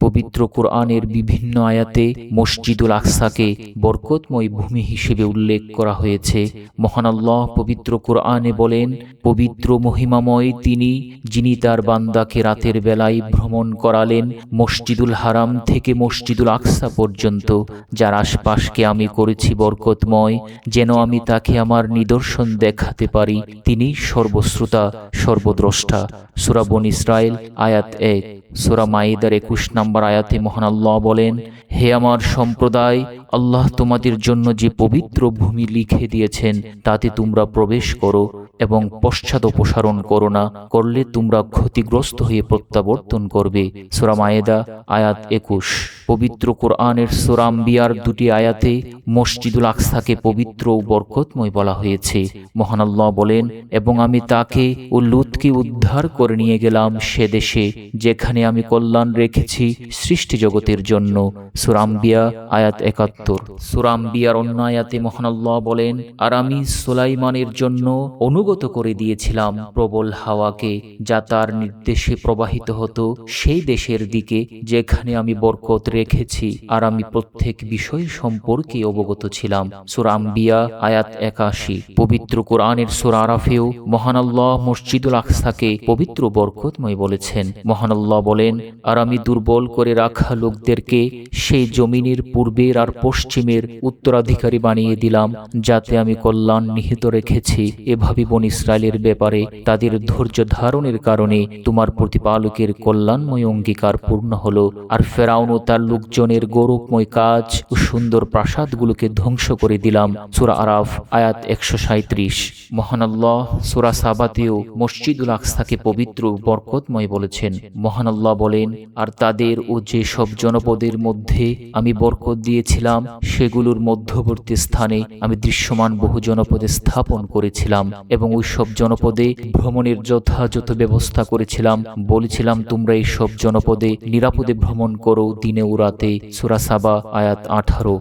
পবিত্র কোরআনের বিভিন্ন আয়াতে মসজিদুল আকসাকে বরকতময় ভূমি হিসেবে উল্লেখ করা হয়েছে। মহান আল্লাহ পবিত্র কোরআনে বলেন, পবিত্র মহিমাময় তিনি, যিনি তার বান্দাকে রাতের বেলায় ভ্রমণ করালেন মসজিদুল হারাম থেকে মসজিদুল আকসা পর্যন্ত। যার আশপাশকে আমি করেছি বরকতময়, যেন আমি তাকে আমার নিদর্শন দেখাতে পারি। তিনি সর্বশ্রোতা, সর্বদ্রষ্টা। সুরাবন ইসরায়েল, আয়াত এক। সুরা মাইদার একুশ নম্বর আয়াতে মহান আল্লাহ বলেন, হে আমার সম্প্রদায়, আল্লাহ তোমাদের জন্য যে পবিত্র ভূমি লিখে দিয়েছেন, তাতে তোমরা প্রবেশ করো। এবং পশ্চাৎ অপসারণ করো না, করলে তোমরা ক্ষতিগ্রস্ত হয়ে প্রত্যাবর্তন করবে। সুরা মায়েদা, আয়াত একুশ। পবিত্র কোরআনের সুরাম্বিয়ার দুটি আয়াতে মসজিদুল আকসাকে পবিত্র ও বরকতময় বলা হয়েছে। মহান আল্লাহ বলেন, এবং আমি তাকে ও লুতকে উদ্ধার করে নিয়ে গেলাম সে দেশে, যেখানে আমি কল্যাণ রেখেছি সৃষ্টি জগতের জন্য। সুরাম্বিয়া আয়াত একাত্তর। সুরাম্বিয়ার অন্য আয়াতে মহান আল্লাহ বলেন, আর আমি সোলাইমানের জন্য অনুগত করে দিয়েছিলাম, প্রবল হাওয়াকে যা তার নির্দেশে প্রবাহিত হতো সেই দেশের দিকে যেখানে আমি বরকত রেখেছি আর আমি প্রত্যেক বিষয় সম্পর্কে অবগত ছিলাম। সুরাম্বিয়া আয়াত একাশি। পবিত্র কোরআনের সুর আরাফেও মহান মসজিদুল আকসাকে পবিত্র বরকতময় বলেছেন। মহান আল্লাহ বলেন, আর আমি দুর্বল করে রাখা লোকদেরকে সেই জমিনের পূর্বের আর পশ্চিমের উত্তরাধিকারী বানিয়ে দিলাম, যাতে আমি কল্যাণ নিহিত রেখেছি। এভাবে বন ইসরায়েলের ব্যাপারে তাদের ধৈর্য ধারণের কারণে তোমার প্রতিপালকের কল্যাণময় অঙ্গীকার পূর্ণ হলো, আর ফেরাউন তার লোকজনের গৌরবময় কাজ ও সুন্দর প্রাসাদগুলোকে ধ্বংস করে দিলাম। সুরা আরাফ, আয়াত একশো সাঁত্রিশ মহান আল্লাহ সুরা সাবাতেও মসজিদুল আকসাকে পবিত্র বরকতময় বলেছেন। মহান আল্লাহ বলেন, আর তাদের ও যে সব জনপদের মধ্যে আমি বরকত দিয়েছিলাম, সেগুলোর মধ্যবর্তী স্থানে আমি দৃশ্যমান বহু জনপদে স্থাপন করেছিলাম এবং ওই সব জনপদে ভ্রমণের যথাযথ ব্যবস্থা করেছিলাম। বলেছিলাম, তোমরা এই সব জনপদে নিরাপদে ভ্রমণ করো দিনে ও রাতে সুরাসাবা আয়াত আঠারো।